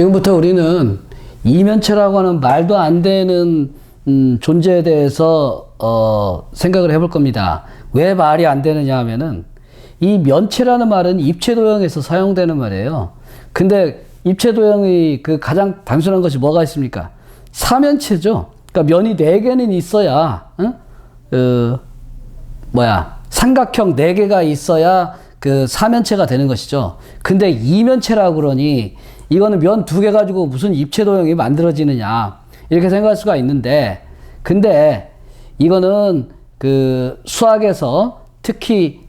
지금부터 우리는 이면체라고 하는 말도 안 되는 음, 존재에 대해서 어, 생각을 해볼 겁니다. 왜 말이 안 되느냐 하면은 이 면체라는 말은 입체 도형에서 사용되는 말이에요. 근데 입체 도형의 그 가장 단순한 것이 뭐가 있습니까? 사면체죠. 그러니까 면이 네 개는 있어야, 응? 어, 뭐야, 삼각형 네 개가 있어야 그 사면체가 되는 것이죠. 근데 이면체라고 그러니 이거는 면 두 개 가지고 무슨 입체 도형이 만들어지느냐 이렇게 생각할 수가 있는데 근데 이거는 그 수학에서 특히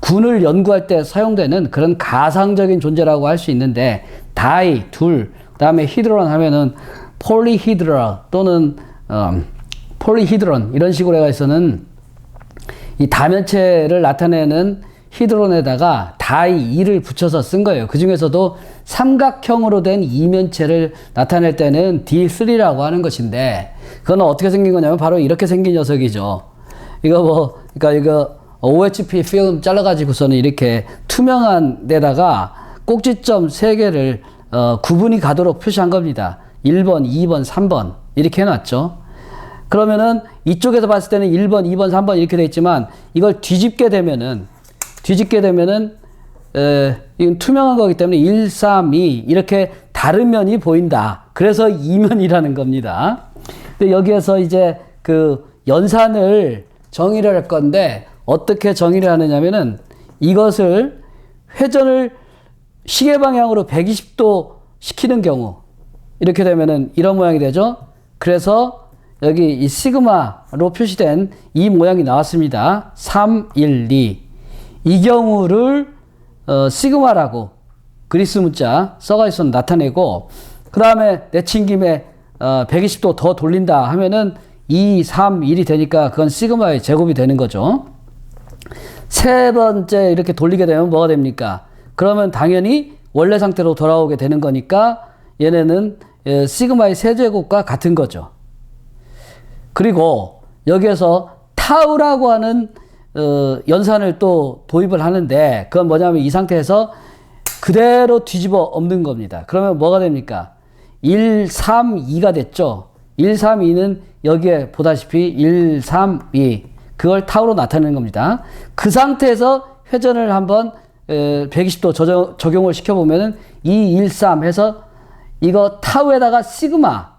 군을 연구할 때 사용되는 그런 가상적인 존재라고 할 수 있는데 다이 둘 그다음에 히드론 하면은 폴리히드라 또는 어, 폴리히드론 이런 식으로 해서는 이 다면체를 나타내는 히드론에다가 다이 2를 붙여서 쓴 거예요. 그 중에서도 삼각형으로 된 이면체를 나타낼 때는 D3라고 하는 것인데, 그건 어떻게 생긴 거냐면 바로 이렇게 생긴 녀석이죠. 이거 뭐, 그러니까 이거 OHP 필름 잘라가지고서는 이렇게 투명한 데다가 꼭지점 3개를 어, 구분이 가도록 표시한 겁니다. 1번, 2번, 3번. 이렇게 해놨죠. 그러면은 이쪽에서 봤을 때는 1번, 2번, 3번 이렇게 돼 있지만 이걸 뒤집게 되면은 뒤집게 되면은 에, 이건 투명한 거기 때문에 1, 3, 2 이렇게 다른 면이 보인다. 그래서 이면이라는 겁니다. 근데 여기에서 이제 그 연산을 정의를 할 건데 어떻게 정의를 하느냐면은 이것을 회전을 시계 방향으로 120도 시키는 경우 이렇게 되면은 이런 모양이 되죠. 그래서 여기 이 시그마로 표시된 이 모양이 나왔습니다. 3, 1, 2. 이 경우를 어, 시그마라고 그리스 문자 써가 있어 나타내고 그 다음에 내친 김에 어, 120도 더 돌린다 하면은 2, 3, 1이 되니까 그건 시그마의 제곱이 되는 거죠. 세 번째 이렇게 돌리게 되면 뭐가 됩니까? 그러면 당연히 원래 상태로 돌아오게 되는 거니까 얘네는 예, 시그마의 세제곱과 같은 거죠. 그리고 여기에서 타우라고 하는 어, 연산을 또 도입을 하는데 그건 뭐냐면 이 상태에서 그대로 뒤집어 엎는 겁니다. 그러면 뭐가 됩니까? 1, 3, 2가 됐죠. 1, 3, 2는 여기에 보다시피 1, 3, 2 그걸 타우로 나타내는 겁니다. 그 상태에서 회전을 한번 120도 적용, 을 시켜보면은 2, 1, 3 해서 이거 타우에다가 시그마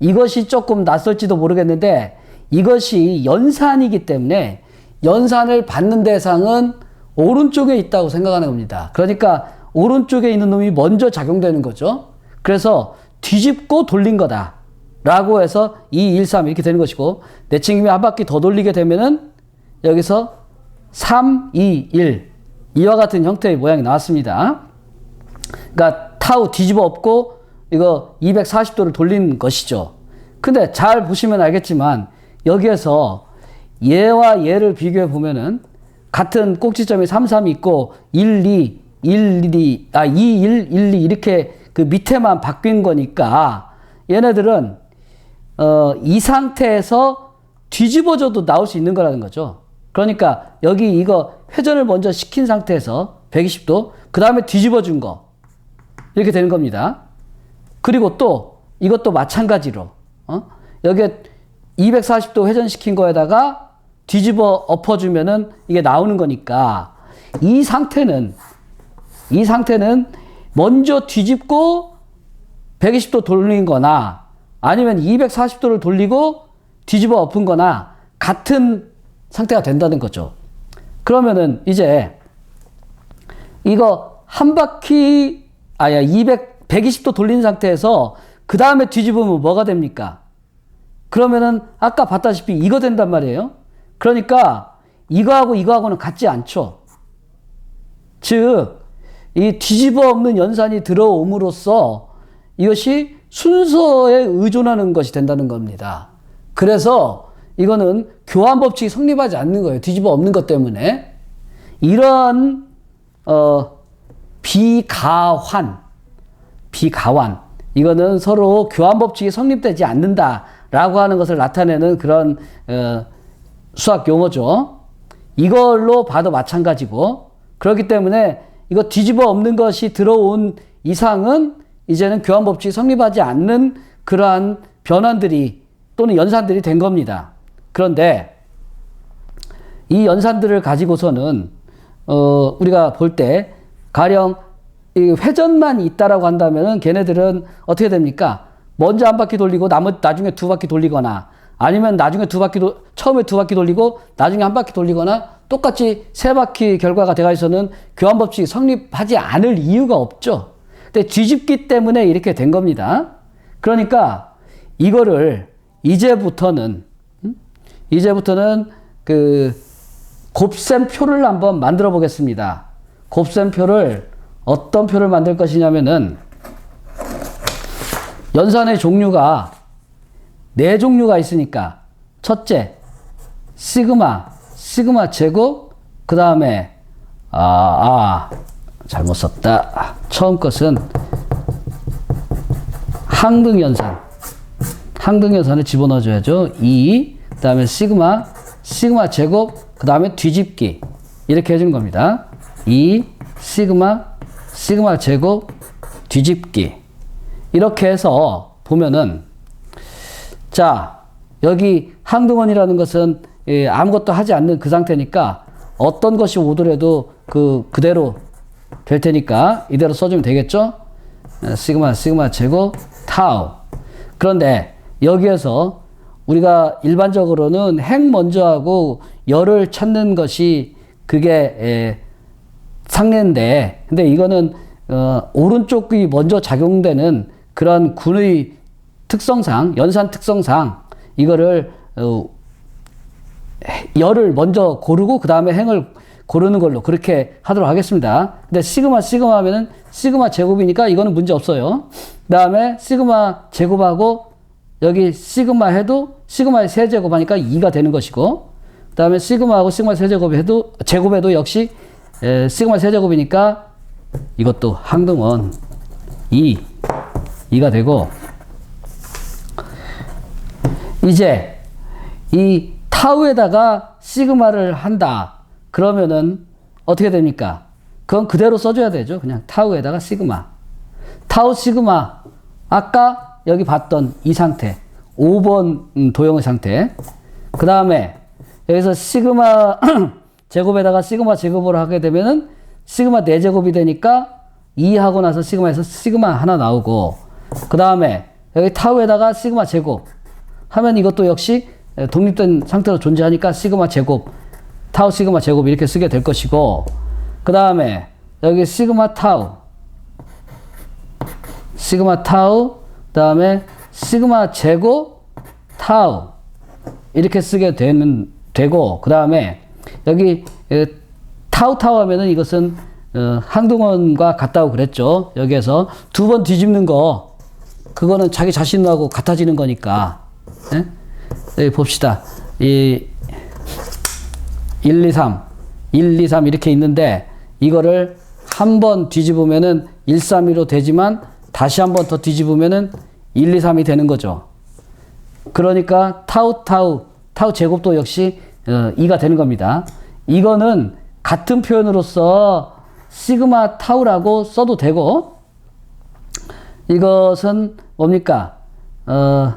이것이 조금 낯설지도 모르겠는데 이것이 연산이기 때문에 연산을 받는 대상은 오른쪽에 있다고 생각하는 겁니다. 그러니까 오른쪽에 있는 놈이 먼저 작용되는 거죠. 그래서 뒤집고 돌린 거다. 라고 해서 2, 1, 3 이렇게 되는 것이고 내친김이 한 바퀴 더 돌리게 되면은 여기서 3, 2, 1 이와 같은 형태의 모양이 나왔습니다. 그러니까 타우 뒤집어 엎고 이거 240도를 돌린 것이죠. 근데 잘 보시면 알겠지만 여기에서 얘와 얘를 비교해 보면은 같은 꼭지점이 3, 3 있고 1, 2, 1, 2, 아, 2, 1, 1, 2 이렇게 그 밑에만 바뀐 거니까 얘네들은 어, 이 상태에서 뒤집어져도 나올 수 있는 거라는 거죠. 그러니까 여기 이거 회전을 먼저 시킨 상태에서 120도, 그 다음에 뒤집어 준 거. 이렇게 되는 겁니다. 그리고 또 이것도 마찬가지로, 어? 여기에 240도 회전시킨 거에다가 뒤집어 엎어주면은 이게 나오는 거니까 이 상태는 이 상태는 먼저 뒤집고 120도 돌린 거나 아니면 240도를 돌리고 뒤집어 엎은 거나 같은 상태가 된다는 거죠. 그러면은 이제 이거 한 바퀴 아야 200 120도 돌린 상태에서 그 다음에 뒤집으면 뭐가 됩니까? 그러면은 아까 봤다시피 이거 된단 말이에요. 그러니까 이거하고 이거하고는 같지 않죠. 즉, 이 뒤집어 엎는 연산이 들어옴으로써 이것이 순서에 의존하는 것이 된다는 겁니다. 그래서 이거는 교환 법칙이 성립하지 않는 거예요. 뒤집어 엎는 것 때문에. 이러한, 어, 비가환, 비가환. 이거는 서로 교환 법칙이 성립되지 않는다라고 하는 것을 나타내는 그런, 어, 수학 용어죠. 이걸로 봐도 마찬가지고 그렇기 때문에 이거 뒤집어 엎는 것이 들어온 이상은 이제는 교환 법칙이 성립하지 않는 그러한 변환들이 또는 연산들이 된 겁니다. 그런데 이 연산들을 가지고서는 어 우리가 볼 때 가령 이 회전만 있다라고 한다면은 걔네들은 어떻게 됩니까? 먼저 한 바퀴 돌리고 나머 나중에 두 바퀴 돌리거나 아니면 나중에 두 바퀴 도, 처음에 두 바퀴 돌리고 나중에 한 바퀴 돌리거나 똑같이 세 바퀴 결과가 돼가 있어는 교환 법칙이 성립하지 않을 이유가 없죠. 근데 뒤집기 때문에 이렇게 된 겁니다. 그러니까 이거를 이제부터는 음? 이제부터는 그 곱셈표를 한번 만들어 보겠습니다. 곱셈표를 어떤 표를 만들 것이냐면은 연산의 종류가 네 종류가 있으니까. 첫째 시그마. 시그마 제곱 그 다음에 아, 아 잘못 썼다. 처음 것은 항등 연산. 항등 연산을 집어넣어 줘야죠. 2 그 다음에 시그마. 시그마 제곱 그 다음에 뒤집기. 이렇게 해주는 겁니다. 2 시그마. 시그마 제곱 뒤집기. 이렇게 해서 보면은 자 여기 항등원이라는 것은 예, 아무것도 하지 않는 그 상태니까 어떤 것이 오더라도 그 그대로 될 테니까 이대로 써주면 되겠죠? 어, 시그마 시그마 제곱 타우 그런데 여기에서 우리가 일반적으로는 핵 먼저 하고 열을 찾는 것이 그게 에, 상례인데 근데 이거는 어, 오른쪽이 먼저 작용되는 그런 군의 특성상 연산 특성상 이거를 어, 열을 먼저 고르고 그 다음에 행을 고르는 걸로 그렇게 하도록 하겠습니다. 근데 시그마 시그마 하면은 시그마 제곱이니까 이거는 문제 없어요. 그 다음에 시그마 제곱하고 여기 시그마 해도 시그마의 세제곱 하니까 2가 되는 것이고 그 다음에 시그마하고 시그마 세제곱 해도 제곱해도 역시 에, 시그마 세제곱이니까 이것도 항등원 2 2가 되고 이제 이 타우에다가 시그마를 한다. 그러면은 어떻게 됩니까? 그건 그대로 써줘야 되죠. 그냥 타우에다가 시그마. 타우 시그마. 아까 여기 봤던 이 상태. 5번 음, 도형의 상태. 그 다음에 여기서 시그마 제곱에다가 시그마 제곱을 하게 되면은 시그마 4제곱이 되니까 2 하고 나서 시그마에서 시그마 하나 나오고 그 다음에 여기 타우에다가 시그마 제곱 하면 이것도 역시 독립된 상태로 존재하니까 시그마 제곱, 타우 시그마 제곱 이렇게 쓰게 될 것이고, 그 다음에 여기 시그마 타우, 시그마 타우, 그 다음에 시그마 제곱, 타우 이렇게 쓰게 되는 되고, 그 다음에 여기 타우 타우 하면은 이것은 어, 항동원과 같다고 그랬죠. 여기에서 두 번 뒤집는 거, 그거는 자기 자신하고 같아지는 거니까. 네? 여기 봅시다. 이 1, 2, 3, 1, 2, 3 이렇게 있는데 이거를 한 번 뒤집으면은 1, 3, 2로 되지만 다시 한 번 더 뒤집으면은 1, 2, 3이 되는 거죠. 그러니까 타우 타우 타우 제곱도 역시 어, 2가 되는 겁니다. 이거는 같은 표현으로서 시그마 타우라고 써도 되고 이것은 뭡니까? 어,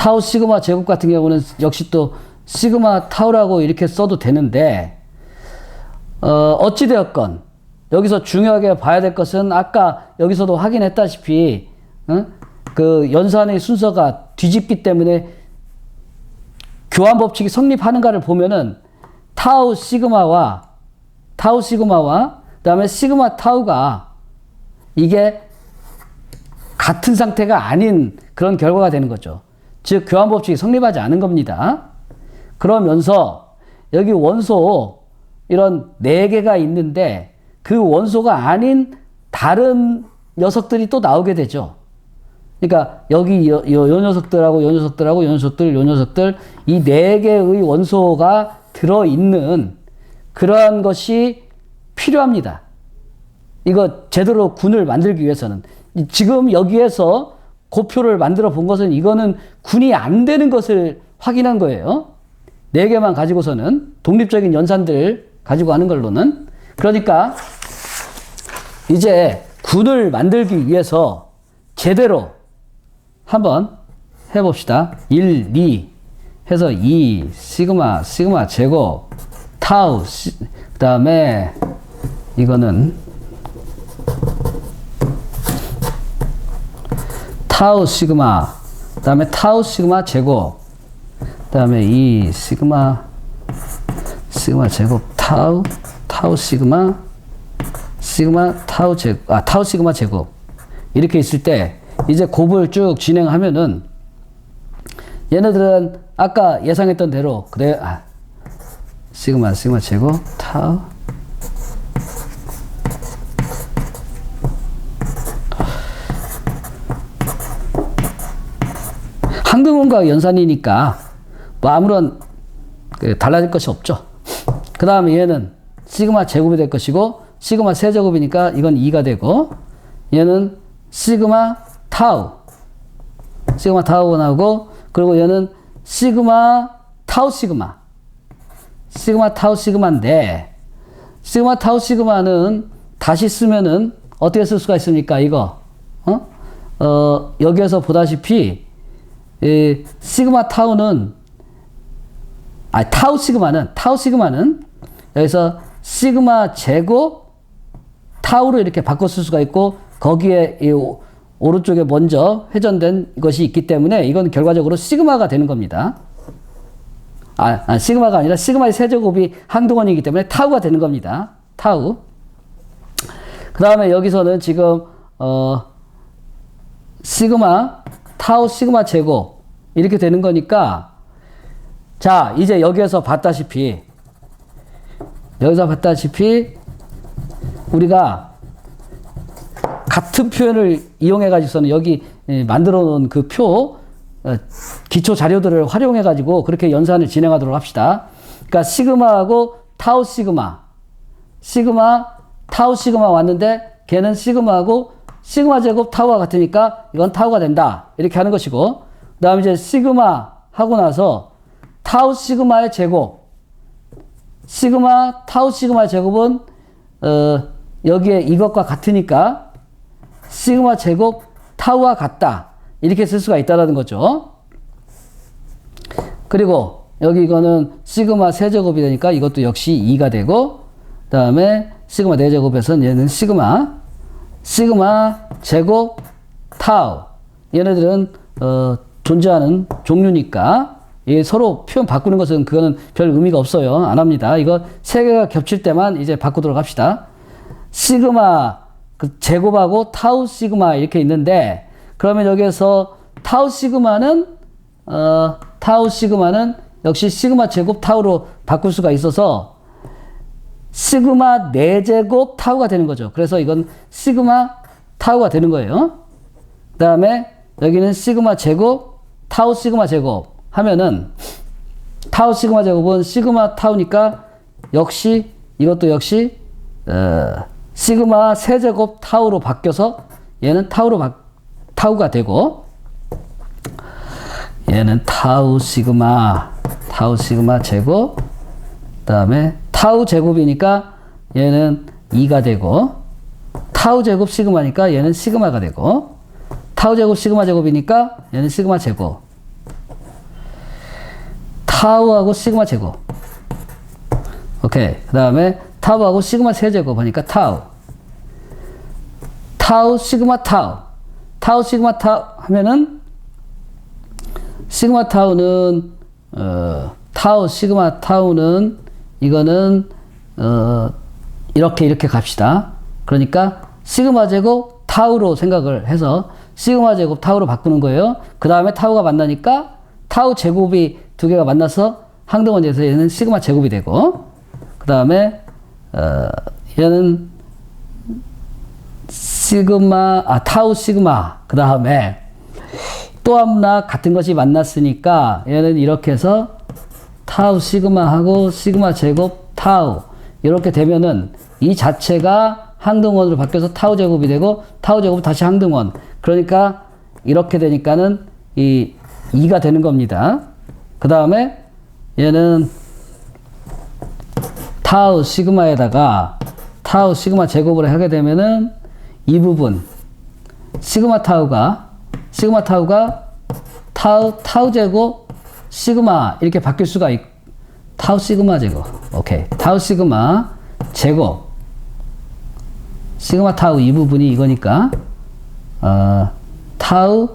타우 시그마 제곱 같은 경우는 역시 또 시그마 타우라고 이렇게 써도 되는데 어, 어찌되었건 여기서 중요하게 봐야 될 것은 아까 여기서도 확인했다시피 어? 그 연산의 순서가 뒤집기 때문에 교환 법칙이 성립하는가를 보면은 타우 시그마와 타우 시그마와 그다음에 시그마 타우가 이게 같은 상태가 아닌 그런 결과가 되는 거죠. 즉 교환 법칙이 성립하지 않은 겁니다. 그러면서 여기 원소 이런 네 개가 있는데 그 원소가 아닌 다른 녀석들이 또 나오게 되죠. 그러니까 여기 요, 요, 요 녀석들하고 요 녀석들하고 요 녀석들 요 녀석들 이 네 개의 원소가 들어 있는 그러한 것이 필요합니다. 이거 제대로 군을 만들기 위해서는 지금 여기에서 고표를 만들어 본 것은 이거는 군이 안 되는 것을 확인한 거예요. 네 개만 가지고서는 독립적인 연산들 가지고 하는 걸로는 그러니까 이제 군을 만들기 위해서 제대로 한번 해봅시다. 1, 2 해서 2 시그마 시그마 제곱 타우 시, 그다음에 이거는 타우 시그마 그 다음에 타우 시그마 제곱 그 다음에 2 시그마 시그마 제곱 타우 타우 시그마 시그마 타우 제곱 아 타우 시그마 제곱. 이렇게 있을 때 이제 곱을 쭉 진행하면은 얘네들은 아까 예상했던 대로 그래 아, 시그마 시그마 제곱 타우 항등원과 연산이니까 뭐 아무런 그 달라질 것이 없죠. 그 다음에 얘는 시그마 제곱이 될 것이고 시그마 세제곱이니까 이건 2가 되고 얘는 시그마 타우 시그마 타우가 나오고 그리고 얘는 시그마 타우 시그마 시그마 타우 시그마인데 시그마 타우 시그마는 다시 쓰면은 어떻게 쓸 수가 있습니까 이거 어? 어 여기에서 보다시피 이 시그마 타우는 아 타우 시그마는 타우 시그마는 여기서 시그마 제곱 타우로 이렇게 쓸 수가 있고 거기에 이 오- 오른쪽에 먼저 회전된 것이 있기 때문에 이건 결과적으로 시그마가 되는 겁니다. 아, 아, 시그마가 아니라 시그마의 세제곱이 항동원이기 때문에 타우가 되는 겁니다. 타우. 그 다음에 여기서는 지금 어 시그마 타우 시그마 제곱 이렇게 되는 거니까 자 이제 여기에서 봤다시피 여기서 봤다시피 우리가 같은 표현을 이용해 가지고서는 여기 예, 만들어 놓은 그 표 기초 자료들을 활용해 가지고 그렇게 연산을 진행하도록 합시다. 그러니까 시그마하고 타우 시그마 시그마 타우 시그마 왔는데 걔는 시그마하고 시그마 제곱 타우가 같으니까 이건 타우가 된다. 이렇게 하는 것이고 그 다음에 이제 시그마 하고 나서 타우 시그마의 제곱. 시그마 타우 시그마 제곱은 어, 여기에 이것과 같으니까 시그마 제곱 타우와 같다. 이렇게 쓸 수가 있다라는 거죠. 그리고 여기 이거는 시그마 세제곱이 되니까 이것도 역시 2가 되고 그 다음에 시그마 4제곱에서는 얘는 시그마 시그마 제곱 타우 얘네들은 어, 존재하는 종류니까 이 서로 표현 바꾸는 것은 그거는 별 의미가 없어요. 안 합니다. 이거 세 개가 겹칠 때만 이제 바꾸도록 합시다. 시그마 그 제곱하고 타우 시그마 이렇게 있는데 그러면 여기에서 타우 시그마는 어, 타우 시그마는 역시 시그마 제곱 타우로 바꿀 수가 있어서 시그마 4제곱 타우가 되는 거죠. 그래서 이건 시그마 타우가 되는 거예요. 그 다음에 여기는 시그마 제곱 타우 시그마 제곱 하면은 타우 시그마 제곱은 시그마 타우니까 역시 이것도 역시 어, 시그마 세제곱 타우로 바뀌어서 얘는 타우로 바, 타우가 되고 얘는 타우 시그마 타우 시그마 제곱 그다음에 타우 제곱이니까 얘는 2가 되고 타우 제곱 시그마니까 얘는 시그마가 되고 타우 제곱 시그마 제곱이니까 얘는 시그마 제곱. 타우하고 시그마 제곱. 오케이. 그 다음에 타우하고 시그마 세제곱 하니까 타우. 타우 시그마 타우. 타우 시그마 타우 하면은 시그마 타우는 어, 타우 시그마 타우는 이거는 어, 이렇게 이렇게 갑시다. 그러니까 시그마 제곱 타우로 생각을 해서 시그마 제곱 타우로 바꾸는 거예요. 그 다음에 타우가 만나니까 타우 제곱이 두 개가 만나서 항등원에서 얘는 시그마 제곱이 되고 그 다음에 어, 얘는 시그마 아 타우 시그마 그 다음에 또 하나 같은 것이 만났으니까 얘는 이렇게 해서 타우 시그마하고 시그마 제곱 타우 이렇게 되면은 이 자체가 항등원으로 바뀌어서 타우 제곱이 되고 타우 제곱 다시 항등원 그러니까 이렇게 되니까는 이 2가 되는 겁니다. 그 다음에 얘는 타우 시그마에다가 타우 시그마 제곱을 하게 되면은 이 부분 시그마 타우가 시그마 타우가 타우 타우 제곱 시그마 이렇게 바뀔 수가 있 타우 시그마 제곱 오케이. 타우 시그마 제곱 시그마 타우 이 부분이 이거니까 어, 타우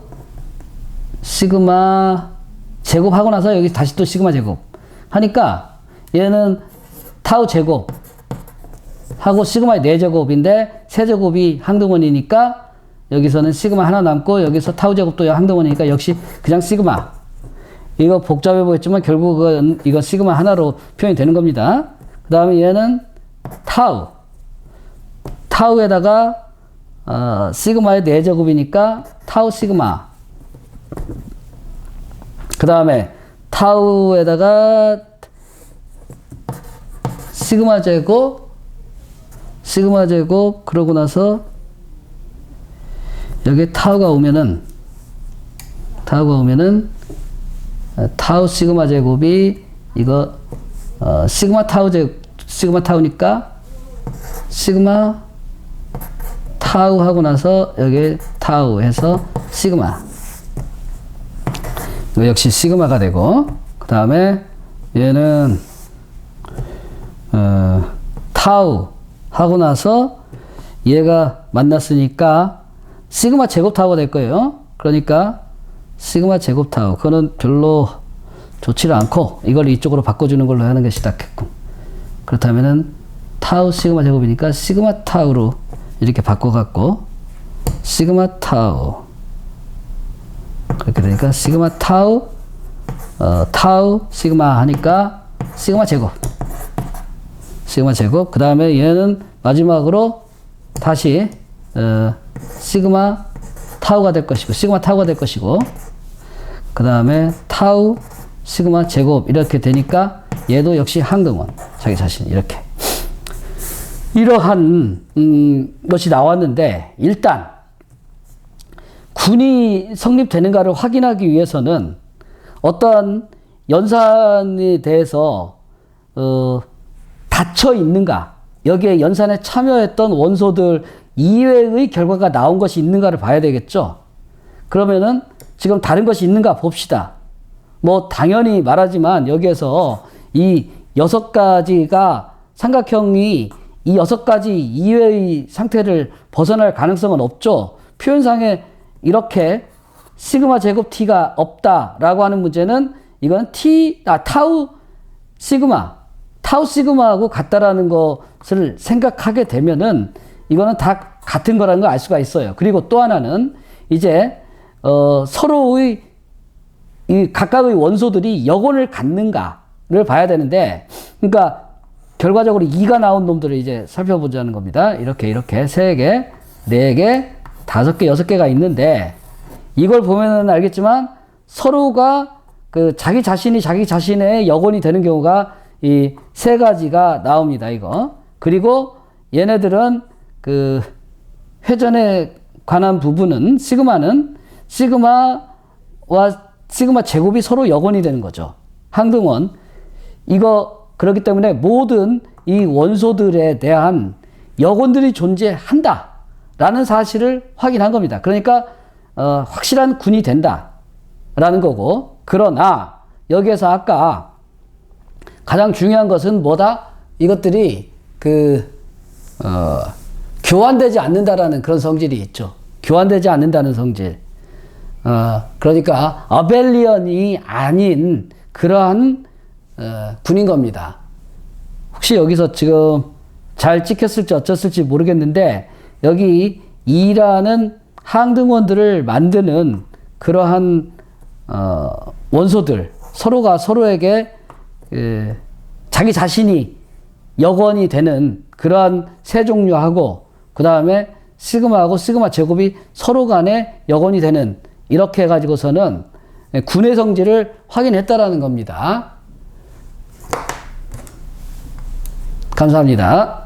시그마 제곱하고 나서 여기 다시 또 시그마 제곱 하니까 얘는 타우 제곱 하고 시그마의 4제곱인데 세제곱이 항등원이니까 여기서는 시그마 하나 남고 여기서 타우 제곱도 항등원이니까 역시 그냥 시그마 이거 복잡해 보였지만 결국 은 이거 시그마 하나로 표현이 되는 겁니다. 그 다음에 얘는 타우 타우에다가 어, 시그마의 4제곱이니까 타우 시그마 그 다음에 타우에다가 시그마 제곱 시그마 제곱 그러고 나서 여기 타우가 오면은 타우가 오면은 어, 타우 시그마 제곱이 이거 어, 시그마 타우 제 시그마 타우니까 시그마 타우 하고 나서 여기 타우 해서 시그마 이거 역시 시그마가 되고 그 다음에 얘는 어, 타우 하고 나서 얘가 만났으니까 시그마 제곱 타우가 될 거예요. 그러니까 시그마 제곱 타우 그거는 별로 좋지를 않고 이걸 이쪽으로 바꿔주는 걸로 하는 것이 낫겠고 그렇다면은 타우 시그마 제곱이니까 시그마 타우로 이렇게 바꿔갖고 시그마 타우 그렇게 되니까 시그마 타우 어, 타우 시그마 하니까 시그마 제곱 시그마 제곱. 그 다음에 얘는 마지막으로 다시 어, 시그마 타우가 될 것이고 시그마 타우가 될 것이고 그 다음에 타우 시그마 제곱 이렇게 되니까 얘도 역시 항등원 자기 자신 이렇게. 이러한 음, 것이 나왔는데 일단 군이 성립되는가를 확인하기 위해서는 어떤 연산에 대해서 어, 닫혀 있는가 여기에 연산에 참여했던 원소들 이외의 결과가 나온 것이 있는가를 봐야 되겠죠. 그러면은 지금 다른 것이 있는가 봅시다. 뭐 당연히 말하지만 여기에서 이 여섯 가지가 삼각형이 이 여섯 가지 이외의 상태를 벗어날 가능성은 없죠. 표현상에 이렇게 시그마 제곱 t가 없다라고 하는 문제는 이건 t 아 타우 시그마 타우 시그마하고 같다라는 것을 생각하게 되면은 이거는 다 같은 거라는 걸 알 수가 있어요. 그리고 또 하나는 이제 어, 서로의 이 각각의 원소들이 여건을 갖는가를 봐야 되는데, 그러니까 결과적으로 2가 나온 놈들을 이제 살펴보자는 겁니다. 이렇게 이렇게 세 개, 네 개, 다섯 개, 여섯 개가 있는데 이걸 보면은 알겠지만 서로가 그 자기 자신이 자기 자신의 여건이 되는 경우가 이 세 가지가 나옵니다. 이거 그리고 얘네들은 그 회전에 관한 부분은 시그마는 시그마와 시그마 제곱이 서로 여건이 되는 거죠. 항등원. 이거 그렇기 때문에 모든 이 원소들에 대한 여건들이 존재한다. 라는 사실을 확인한 겁니다. 그러니까 어, 확실한 군이 된다. 라는 거고. 그러나 여기에서 아까 가장 중요한 것은 뭐다? 이것들이 그 어, 교환되지 않는다라는 그런 성질이 있죠. 교환되지 않는다는 성질. 어, 그러니까 어벨리언이 아닌 그러한 어, 군인 겁니다. 혹시 여기서 지금 잘 찍혔을지 어쩌을지 모르겠는데 여기 이라는 항등원들을 만드는 그러한 어, 원소들 서로가 서로에게 예, 자기 자신이 여건이 되는 그러한 세 종류하고 그 다음에 시그마하고 시그마 제곱이 서로 간에 여건이 되는 이렇게 해가지고서는 군의 성질을 확인했다라는 겁니다. 감사합니다.